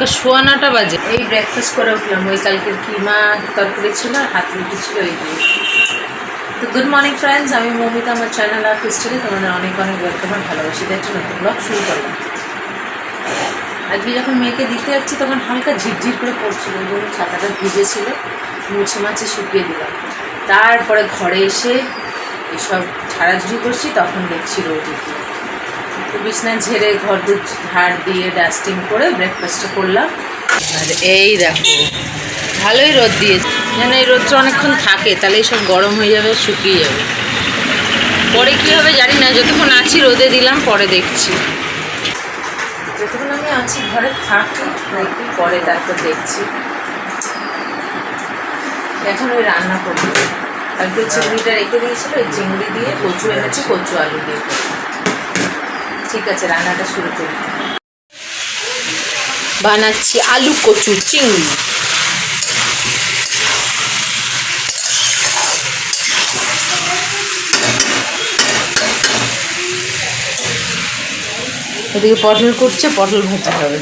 তো সোয়া নটা বাজে। এই ব্রেকফাস্ট করে উঠলাম। ওই কালকের কিমা তরকারি ছিল আর হাত রুটি ছিল এই দিয়ে। তো গুড মর্নিং ফ্রেন্ডস আমি মৌমিতা, আমার চ্যানেল আর হিস্ট্রি তোমাদের অনেক অনেক ওয়েলকাম আর ভালোবাসি। দেখছ নতুন ব্লগ শুরু করলাম। আজকে যখন মেয়েকে দিতে যাচ্ছি, তখন হালকা ঝিরঝির করে পড়ছিল জন্য ছাতাটা ভিজেছিল, মুছে মাছে শুকিয়ে দিলাম তারপরে ঘরে এসে এসব ঝাড়াঝুড়ি করছি, তখন দেখছি রোদ উঠল। তো বিছনা ঝেড়ে ঘর দু ঝাড় দিয়ে ডাস্টিং করে ব্রেকফাস্টটা করলাম। আর এই দেখো, ভালোই রোদ দিয়েছে। যেন এই রোদটা অনেকক্ষণ থাকে, তাহলে সব গরম হয়ে যাবে, শুকিয়ে যাবে। পরে কী হবে জানি না, যতক্ষণ আছি রোদে দিলাম, পরে দেখছি। যতক্ষণ আমি আছি ঘরে থাকি একটু পরে তারপর দেখছি। এখন ওই রান্না করব। ওই চিংড়িটা রেখে দিয়েছিল, ওই চিংড়ি দিয়ে কচু এনেছে, কচু আলু দিয়ে। ঠিক আছে রান্নাটা শুরু করি। বানাচ্ছি আলু কচু চিংড়ি। এদিকে পটল করছে পটল ভাজা হবে।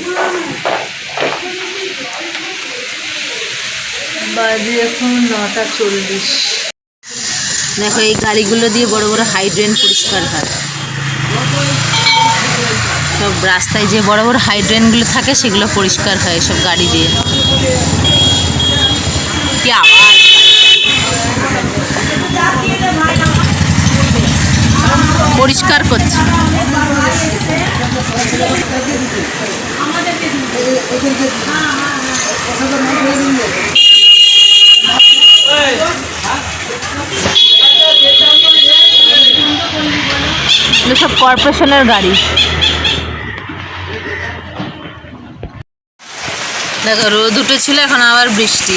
বাজে এখন নটা চল্লিশ। দেখো এই গাড়িগুলো দিয়ে বড় বড় হাইড্রেন পরিষ্কার হয়। সব রাস্তায় যে বড় বড় হাইড্রেনগুলো থাকে, সেগুলো পরিষ্কার হয় সব গাড়ি দিয়ে। পরিষ্কার করছে। এগুলো সব কর্পোরেশনের গাড়ি। দেখো, রোদ উঠেছিল, এখন আবার বৃষ্টি।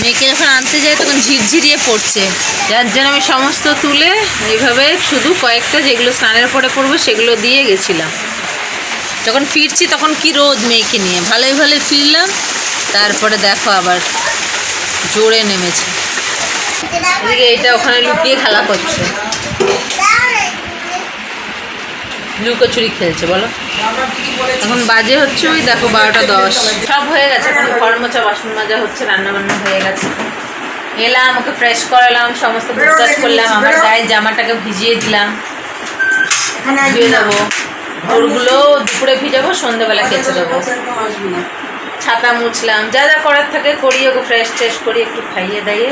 মেয়েকে যখন আনতে যাই, তখন ঝিরঝিরিয়ে পড়ছে। যার জন্য আমি সমস্ত তুলে এইভাবে শুধু কয়েকটা যেগুলো স্নানের পরে পরবো, সেগুলো দিয়ে গেছিলাম। যখন ফিরছি, তখন কি রোদ মেয়েকে নিয়ে। ভালোই ভালোই ফিরলাম, তারপরে দেখো আবার জোরে নেমেছে। এইটা ওখানে লুকিয়ে খেলা করছে। লুকোচুরি খেলছে, বলো। এখন বাজে হচ্ছে ওই, দেখো, বারোটা দশ। সব হয়ে গেছে, এখন ঘর মোছা বাসন মাজা হচ্ছে রান্না বান্না হয়ে গেছে। এলাম, ওকে ফ্রেশ করালাম, সমস্ত কাজ করলাম, আমার গায়ে জামাটাকে ভিজিয়ে দিলাম। ধুয়ে দেবো ভোরগুলো দুপুরে ভিজাবো সন্ধ্যেবেলা কেচে দেবো। ছাতা মুছলাম, যা যা করার থাকে করি, ওকে ফ্রেশ ট্রেশ করি, একটু খাইয়ে দাইয়ে।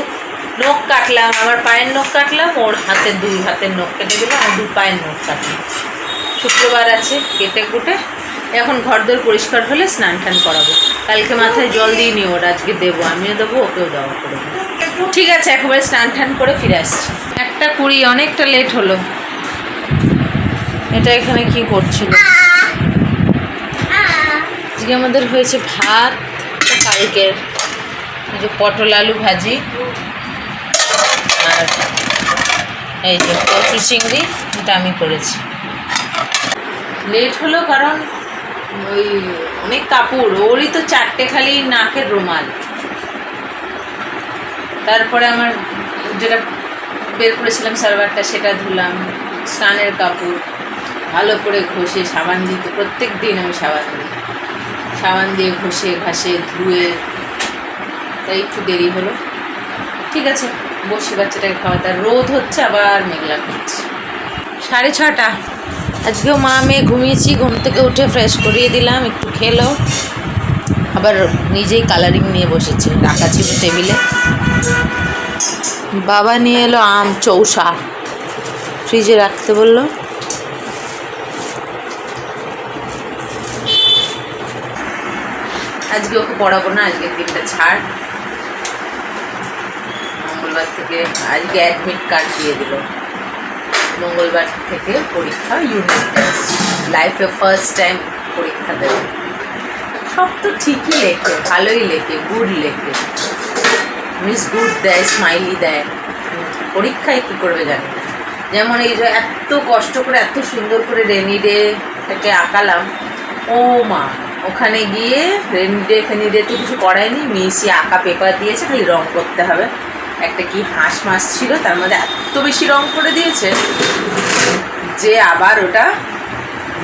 নখ কাটলাম, আমার পায়ের নখ কাটলাম, ওর হাতের দুই হাতের নখ কেটে দিলাম, আর দু পায়ের নখ কাটলাম। শুক্রবার আছে, কেটে কুটে। এখন ঘর দোর পরিষ্কার হলে স্নান টান করাবো। কালকে মাথায় জল দিয়ে নিও, ওর আজকে দেবো, আমিও দেবো, ওকেও দেওয়া করে ঠিক আছে, একেবারে স্নান টান করে ফিরে আসছি। একটা কুড়ি, অনেকটা লেট হলো। এটা এখানে কি করছিল? আজকে আমাদের হয়েছে ভাত, কালকের। যে পটল আলু ভাজি, আর এই যে কচু চিংড়ি, এটা আমি করেছি। লেট হলো কারণ ওই অনেক কাপড়, ওরই তো চারটে খালি নাকের রুমাল। তারপরে আমার যেটা বের করেছিলাম সার্ভারটা সেটা ধুলাম, স্নানের কাপড়, ভালো করে ঘষে সাবান দিতে, প্রত্যেক দিন আমি সাবান দিই। সাবান দিয়ে ঘষে, ঘাসে, ধুয়ে, তাই একটু দেরি হলো। ঠিক আছে, বসি বাচ্চাটাকে খাওয়া আর রোদ হচ্ছে, আবার মেঘলা করছে। সাড়ে ছটা। আজকেও মা মেয়ে ঘুমিয়েছি, ঘুম থেকে উঠে ফ্রেশ করিয়ে দিলাম, একটু খেলো। আবার নিজেই কালারিং নিয়ে বসেছে, রাখা ছিল টেবিলে বাবা নিয়ে এলো আম চৌসা ফ্রিজে রাখতে বলল। আজকে ওকে পড়াবো না, আজকের দিনটা ছাড়। মঙ্গলবার থেকে আজকে অ্যাডমিট কার্ড দিয়ে দিল। মঙ্গলবার থেকে পরীক্ষা ইউনিট টেস্ট লাইফে ফার্স্ট টাইম পরীক্ষা দেবে। সব তো ঠিকই লেখে, ভালোই লেখে গুড লেখে। মিস গুড দেয় স্মাইলি দেয়। পরীক্ষায় কী করবে জানি যেমন এই যে এত কষ্ট করে, এত সুন্দর করে রেনি থেকে আঁকালাম, ও মা, ওখানে গিয়ে রেনি ডে ফেনি ডে তো কিছু করায়নি মিসি আঁকা পেপার দিয়েছে, খালি রং করতে হবে। একটা কি হাঁস মাছ ছিল, তার মধ্যে এত বেশি রং করে দিয়েছে যে আবার ওটা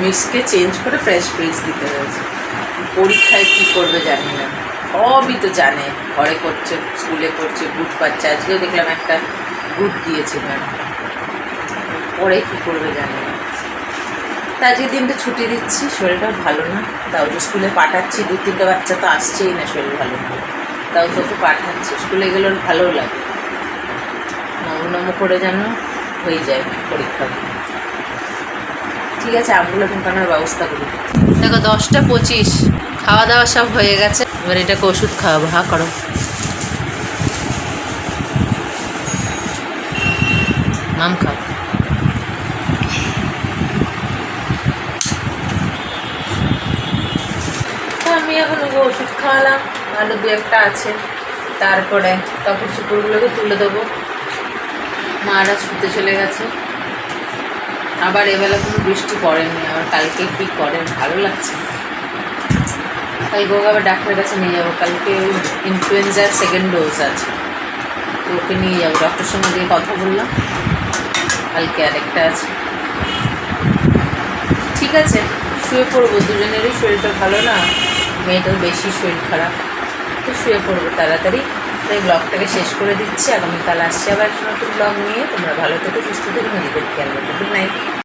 মিক্সকে চেঞ্জ করে ফ্রেশ পেজ দিতে হয়েছে। পরীক্ষায় কী করবে জানি না। সবই তো জানে। ঘরে করছে, স্কুলে করছে, গুড পাচ্ছে। আজকেও দেখলাম একটা গুড দিয়েছে ম্যাম। পরে কী করবে জানি না। তা আজকের দিনটা ছুটি দিচ্ছি, শরীরটা ভালো না। তাও তো স্কুলে পাঠাচ্ছি দু তিনটে বাচ্চা তো আসছেই না শরীর ভালো না। তাও তো পাঠাচ্ছি। স্কুলে গেলে ভালোও লাগে। নম করে যেন হয়ে যায় পরীক্ষা। ঠিক আছে আমগুলো ঢোকানোর ব্যবস্থা করি দেখো, দশটা পঁচিশ খাওয়া দাওয়া সব হয়ে গেছে। এবার এটাকে ওষুধ খাওয়াবো, হা, করো। নাম খাও। আমি এখন ওষুধ খাওয়ালাম আরও দু একটা আছে। তারপরে কাপড় চোপড়গুলোকে তুলে দেবো। মারা শুতে চলে গেছে। আবার এবেলা কোনো বৃষ্টি পড়েনি, আবার কালকে কী করে? ভালো লাগছে। কালকে ওকে আবার ডাক্তারের কাছে নিয়ে যাব। কালকে ইনফ্লুয়েঞ্জার সেকেন্ড ডোজ আছে। তো ওকে নিয়ে যাব। ডক্টর সঙ্গে গিয়ে কথা বললাম। কালকে আরেকটা আছে। ঠিক আছে, শুয়ে পড়ব। দুজনেরই শরীরটা ভালো না। মেয়েটার বেশি শরীর খারাপ। তো শুয়ে পড়ব তাড়াতাড়ি। তাই ব্লগটাকে শেষ করে দিচ্ছি। আগামীকাল আসছি আবার একটা নতুন ব্লগ নিয়ে। তোমরা ভালো থেকে, সুস্থ থেকো, নিজেদের খেয়াল রাখো। Good night